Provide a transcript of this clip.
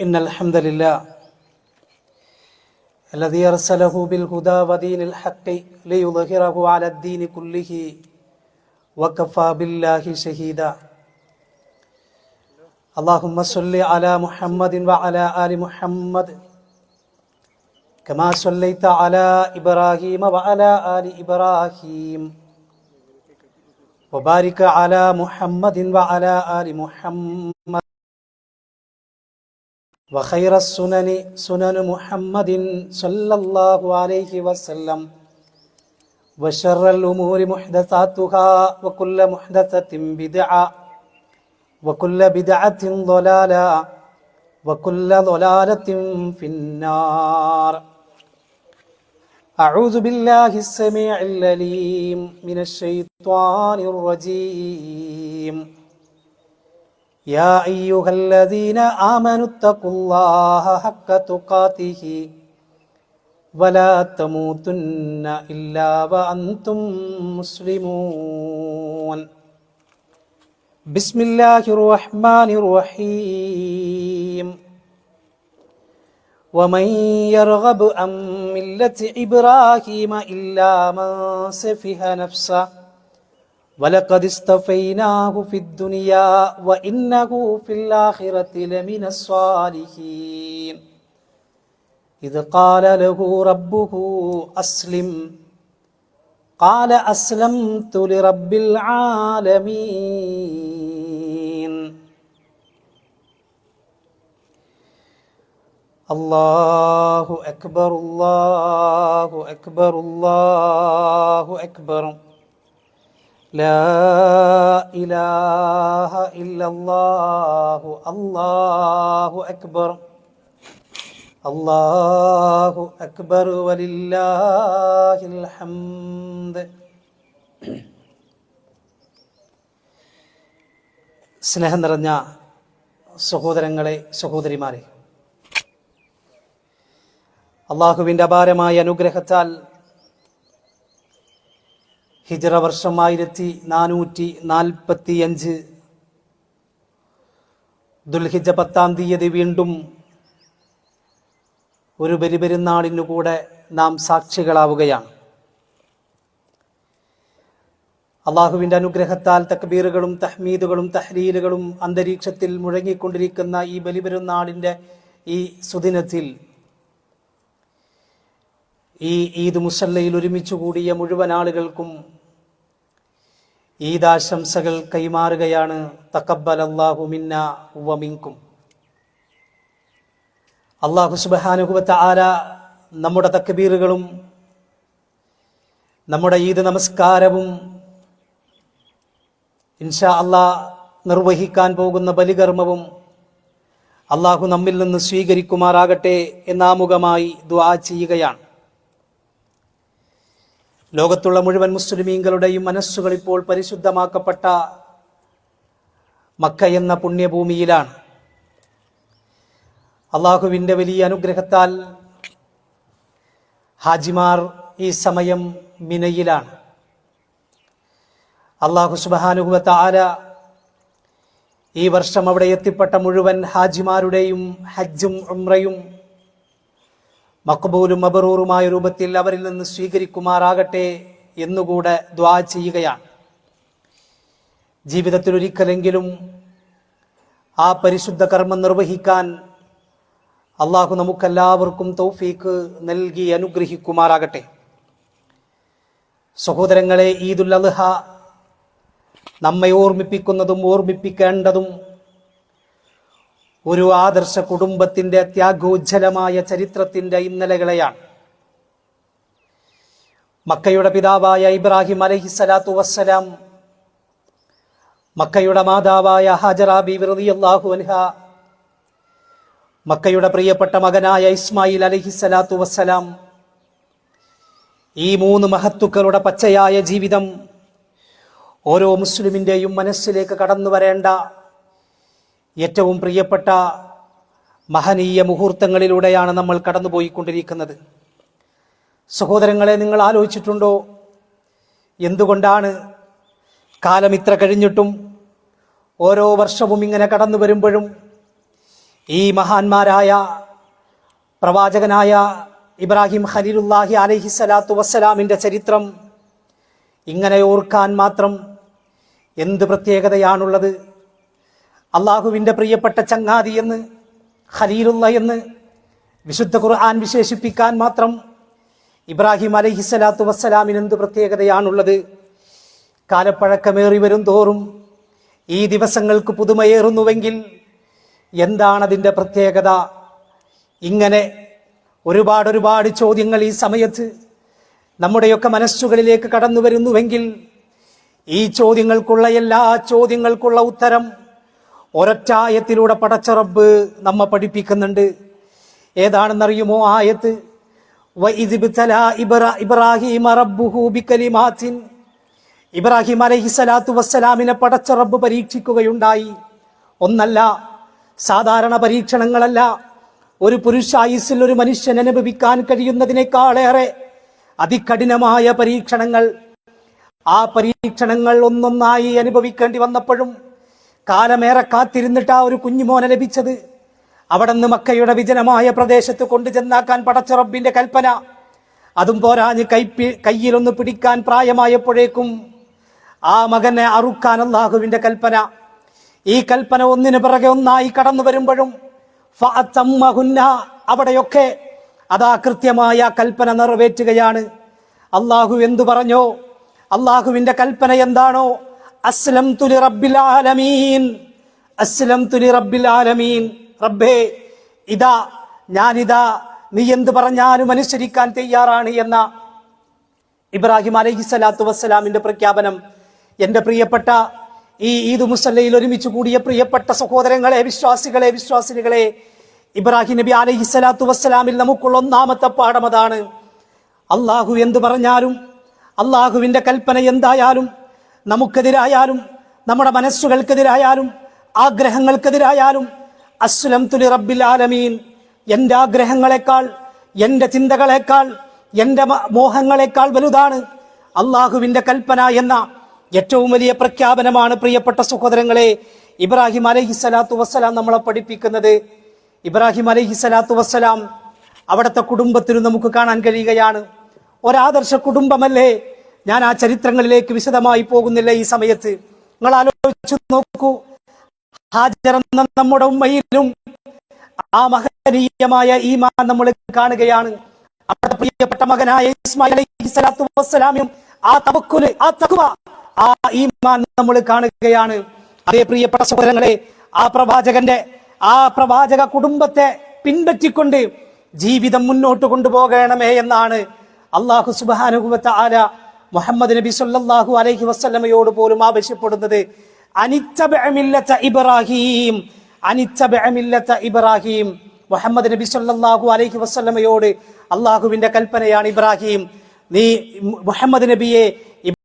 إن الحمد لله الذي أرسله بالهدى ودين الحق ليظهره على الدين كله وكفى بالله شهيدا اللهم صل على محمد وعلى آل محمد كما صليت على إبراهيم وعلى آل إبراهيم وبارك على محمد وعلى آل محمد وخير السنن سنن محمد صلى الله عليه وسلم وشر الأمور محدثاتها وكل محدثة بدعة وكل بدعة ضلالة وكل ضلالة في النار أعوذ بالله السميع العليم من الشيطان الرجيم يا أيها الذين آمنوا اتقوا الله حق تقاته ولا تموتن إلا وأنتم مسلمون. بسم الله الرحمن الرحيم. ومن يرغب عن ملة إبراهيم إلا من سفه نفسه ولقد اصطفيناه في الدنيا وإنه في الآخرة لمن الصالحين. إذ قال له ربه أسلم. قال أسلمت لرب العالمين. الله أكبر الله أكبر الله أكبر. لا إله إلا الله الله أكبر الله أكبر ولله الحمد സ്നേഹം നിറഞ്ഞ സഹോദരങ്ങളെ സഹോദരിമാരെ അള്ളാഹുവിൻ്റെ അപാരമായ അനുഗ്രഹത്താൽ ഹിജറ വർഷം ആയിരത്തി നാനൂറ്റി നാൽപ്പത്തി അഞ്ച് ദുൽഹിജ പത്താം തീയതി വീണ്ടും ഒരു ബലിപെരുന്നാളിനു കൂടെ നാം സാക്ഷികളാവുകയാണ്. അള്ളാഹുവിന്റെ അനുഗ്രഹത്താൽ തക്ബീറുകളും തഹ്മീദുകളും തഹ്ലീലുകളും അന്തരീക്ഷത്തിൽ മുഴങ്ങിക്കൊണ്ടിരിക്കുന്ന ഈ ബലിപെരുന്നാളിന്റെ ഈ സുദിനത്തിൽ ഈ ഈദ് മുസല്ലയിൽ ഒരുമിച്ചു കൂടിയ മുഴുവൻ ആളുകൾക്കും ഈദാശംസകൾ കൈമാറുകയാണ്. തക്കബൽ അള്ളാഹു മിന്ന വമിൻകും അള്ളാഹു സുബഹാനുഭവത്ത ആര നമ്മുടെ തക്കബീറുകളും നമ്മുടെ ഈദ് നമസ്കാരവും ഇൻഷാ അള്ളാ നിർവഹിക്കാൻ പോകുന്ന ബലികർമ്മവും അള്ളാഹു നമ്മിൽ നിന്ന് സ്വീകരിക്കുമാറാകട്ടെ എന്നാമുഖമായി ദ്വാ ചെയ്യുകയാണ്. ലോകത്തുള്ള മുഴുവൻ മുസ്ലിമീങ്ങളുടെയും മനസ്സുകൾ ഇപ്പോൾ പരിശുദ്ധമാക്കപ്പെട്ട മക്ക എന്ന പുണ്യഭൂമിയിലാണ്. അള്ളാഹുവിന്റെ വലിയ അനുഗ്രഹത്താൽ ഹാജിമാർ ഈ സമയം മിനയിലാണ്. അള്ളാഹു സുബാനുഭവത്ത ആര ഈ വർഷം അവിടെ എത്തിപ്പെട്ട മുഴുവൻ ഹാജിമാരുടെയും ഹജ്ജും ഉംറയും മക്ബൂലും മബറൂറുമായ രൂപത്തിൽ അവരിൽ നിന്ന് സ്വീകരിക്കുമാറാകട്ടെ എന്നുകൂടെ ദ്വാ ചെയ്യുകയാണ്. ജീവിതത്തിൽ ഒരിക്കലെങ്കിലും ആ പരിശുദ്ധ കർമ്മം നിർവഹിക്കാൻ അള്ളാഹു നമുക്കെല്ലാവർക്കും തൗഫീക്ക് നൽകി അനുഗ്രഹിക്കുമാറാകട്ടെ. സഹോദരങ്ങളെ ഈദുൽ അലഹ നമ്മെ ഓർമ്മിപ്പിക്കുന്നതും ഓർമ്മിപ്പിക്കേണ്ടതും ഒരു ആദർശ കുടുംബത്തിന്റെ ത്യാഗോജ്ജലമായ ചരിത്രത്തിന്റെ ഇന്നലകളെയാണ്. മക്കയുടെ പിതാവായ ഇബ്രാഹിം അലഹി സലാത്തു വസ്സലാം മക്കയുടെ മാതാവായ ഹാജറാബി റളിയല്ലാഹു അൻഹ മക്കയുടെ പ്രിയപ്പെട്ട മകനായ ഇസ്മായിൽ അലഹി സലാത്തു വസ്സലാം ഈ മൂന്ന് മഹത്തുക്കളുടെ പച്ചയായ ജീവിതം ഓരോ മുസ്ലിമിന്റെയും മനസ്സിലേക്ക് കടന്നു വരേണ്ട ഏറ്റവും പ്രിയപ്പെട്ട മഹനീയ മുഹൂർത്തങ്ങളിലൂടെയാണ് നമ്മൾ കടന്നുപോയിക്കൊണ്ടിരിക്കുന്നത്. സഹോദരങ്ങളെ നിങ്ങൾ ആലോചിച്ചിട്ടുണ്ടോ? എന്തുകൊണ്ടാണ് കാലം ഇത്ര കഴിഞ്ഞിട്ടും ഓരോ വർഷവും ഇങ്ങനെ കടന്നു വരുമ്പോഴും ഈ മഹാന്മാരായ പ്രവാചകനായ ഇബ്രാഹിം ഖലീലുല്ലാഹി അലഹി സ്വലാത്തു വസ്സലാമിന്റെ ചരിത്രം ഇങ്ങനെ ഓർക്കാൻ മാത്രം എന്ത് പ്രത്യേകതയാണുള്ളത്? അള്ളാഹുവിന്റെ പ്രിയപ്പെട്ട ചങ്ങാതി എന്ന് ഖലീലുള്ള എന്ന് വിശുദ്ധ ഖുർആൻ വിശേഷിപ്പിക്കാൻ മാത്രം ഇബ്രാഹിം അലഹിസ്സലാത്തു വസ്സലാമിന് എന്ത് പ്രത്യേകതയാണുള്ളത്? കാലപ്പഴക്കമേറി വരും തോറും ഈ ദിവസങ്ങൾക്ക് പുതുമയേറുന്നുവെങ്കിൽ എന്താണതിന്റെ പ്രത്യേകത? ഇങ്ങനെ ഒരുപാട് ഒരുപാട് ചോദ്യങ്ങൾ ഈ സമയത്ത് നമ്മുടെയൊക്കെ മനസ്സുകളിലേക്ക് കടന്നു വരുന്നുവെങ്കിൽ ഈ ചോദ്യങ്ങൾക്കുള്ള എല്ലാ ചോദ്യങ്ങൾക്കുള്ള ഉത്തരം ഒരൊറ്റായത്തിലൂടെ പടച്ചറബ് നമ്മെ പഠിപ്പിക്കുന്നുണ്ട്. ഏതാണെന്നറിയുമോ ആയത്ത്? ഇബ്രാഹിം അലഹിസലാത്തു വസ്സലാമിനെ പടച്ചറബ് പരീക്ഷിക്കുകയുണ്ടായി. ഒന്നല്ല സാധാരണ പരീക്ഷണങ്ങളല്ല. ഒരു പുരുഷായുസിൽ ഒരു മനുഷ്യൻ അനുഭവിക്കാൻ കഴിയുന്നതിനേക്കാളേറെ അതികഠിനമായ പരീക്ഷണങ്ങൾ. ആ പരീക്ഷണങ്ങൾ ഒന്നൊന്നായി അനുഭവിക്കേണ്ടി വന്നപ്പോഴും കാലമേറെ കാത്തിരുന്നിട്ട് ആ ഒരു കുഞ്ഞുമോനെ ലഭിച്ചത്. അവിടെ നിന്ന് മക്കയുടെ വിജനമായ പ്രദേശത്ത് കൊണ്ടു ചെന്നാക്കാൻ പടച്ച റബ്ബിന്റെ കൽപ്പന. അതും പോരാഞ്ഞ് കൈപ്പി കയ്യിലൊന്ന് പിടിക്കാൻ പ്രായമായപ്പോഴേക്കും ആ മകനെ അറുക്കാൻ അള്ളാഹുവിന്റെ കൽപ്പന. ഈ കൽപ്പന ഒന്നിനു പിറകെ ഒന്നായി കടന്നു വരുമ്പോഴും അവിടെയൊക്കെ അതാ കൃത്യമായ കൽപ്പന നിറവേറ്റുകയാണ്. അള്ളാഹു എന്തു പറഞ്ഞോ അള്ളാഹുവിന്റെ കൽപ്പന എന്താണോ ആലമീൻ. ആലമീൻ. റബ്ബേ ഇതാ ഞാനിതാ നീ എന്ത് പറഞ്ഞാലും അനുസരിക്കാൻ തയ്യാറാണ് എന്ന ഇബ്രാഹിം അലഹി സ്വലാത്തു വസ്സലാമിന്റെ പ്രഖ്യാപനം. എന്റെ പ്രിയപ്പെട്ട ഈ ഈദ് മുസല്ലയിൽ ഒരുമിച്ച് കൂടിയ പ്രിയപ്പെട്ട സഹോദരങ്ങളെ വിശ്വാസികളെ വിശ്വാസിനികളെ ഇബ്രാഹിം നബി അലഹി സ്വലാത്തു വസ്സലാമിൽ നമുക്കുള്ള ഒന്നാമത്തെ പാഠം അതാണ്. അള്ളാഹു എന്ത് പറഞ്ഞാലും അള്ളാഹുവിന്റെ കൽപ്പന എന്തായാലും നമുക്കെതിരായാലും നമ്മുടെ മനസ്സുകൾക്കെതിരായാലും ആഗ്രഹങ്ങൾക്കെതിരായാലും അസ്ലം തുലി റബ്ബിൽ ആലമീൻ. എന്റെ ആഗ്രഹങ്ങളെക്കാൾ എന്റെ ചിന്തകളെക്കാൾ എന്റെ മോഹങ്ങളെക്കാൾ വലുതാണ് അള്ളാഹുവിന്റെ കൽപ്പന എന്ന ഏറ്റവും വലിയ പ്രഖ്യാപനമാണ് പ്രിയപ്പെട്ട സഹോദരങ്ങളെ ഇബ്രാഹിം അലഹി സ്വലാത്തു വസ്സലാം നമ്മളെ പഠിപ്പിക്കുന്നത്. ഇബ്രാഹിം അലഹി സ്വലാത്തു വസ്സലാം അവിടുത്തെ കുടുംബത്തിനും നമുക്ക് കാണാൻ കഴിയുകയാണ്. ഒരാദർശ കുടുംബമല്ലേ? ഞാൻ ആ ചരിത്രങ്ങളിലേക്ക് വിശദമായി പോകുന്നില്ല ഈ സമയത്ത്. നിങ്ങൾ ആലോചിച്ചു നോക്കൂ. ഹാജറന്ന നമ്മുടെ ഉമ്മയിലും ആ മഹനീയമായ ഈമാൻ നമ്മൾ കാണുകയാണ്. അവിടെ പ്രിയപ്പെട്ട മകനായ ഇസ്മായിൽ ആ തവക്കുൽ ആ തകുവ ആ ഈമാൻ നമ്മൾ കാണുകയാണ്. അതേ പ്രിയപ്പെട്ട സഹോദരങ്ങളെ ആ പ്രവാചകന്റെ ആ പ്രവാചക കുടുംബത്തെ പിൻപറ്റിക്കൊണ്ട് ജീവിതം മുന്നോട്ട് കൊണ്ടുപോകണമേ എന്നാണ് അള്ളാഹു സുബാനുഭവത്ത ആല മുഹമ്മദ് നബി സല്ലല്ലാഹു അലൈഹി വസല്ലമയോട് പോലും ആവശ്യപ്പെടുന്നത് അനിത്തബഅ മില്ലത ഇബ്രാഹിം മില്ലത ഇബ്രാഹിം. മുഹമ്മദ് നബി സല്ലല്ലാഹു അലൈഹി വസല്ലമയോട് അള്ളാഹുവിന്റെ കൽപ്പനയാണ് ഇബ്രാഹിം. നീ മുഹമ്മദ് നബിയെ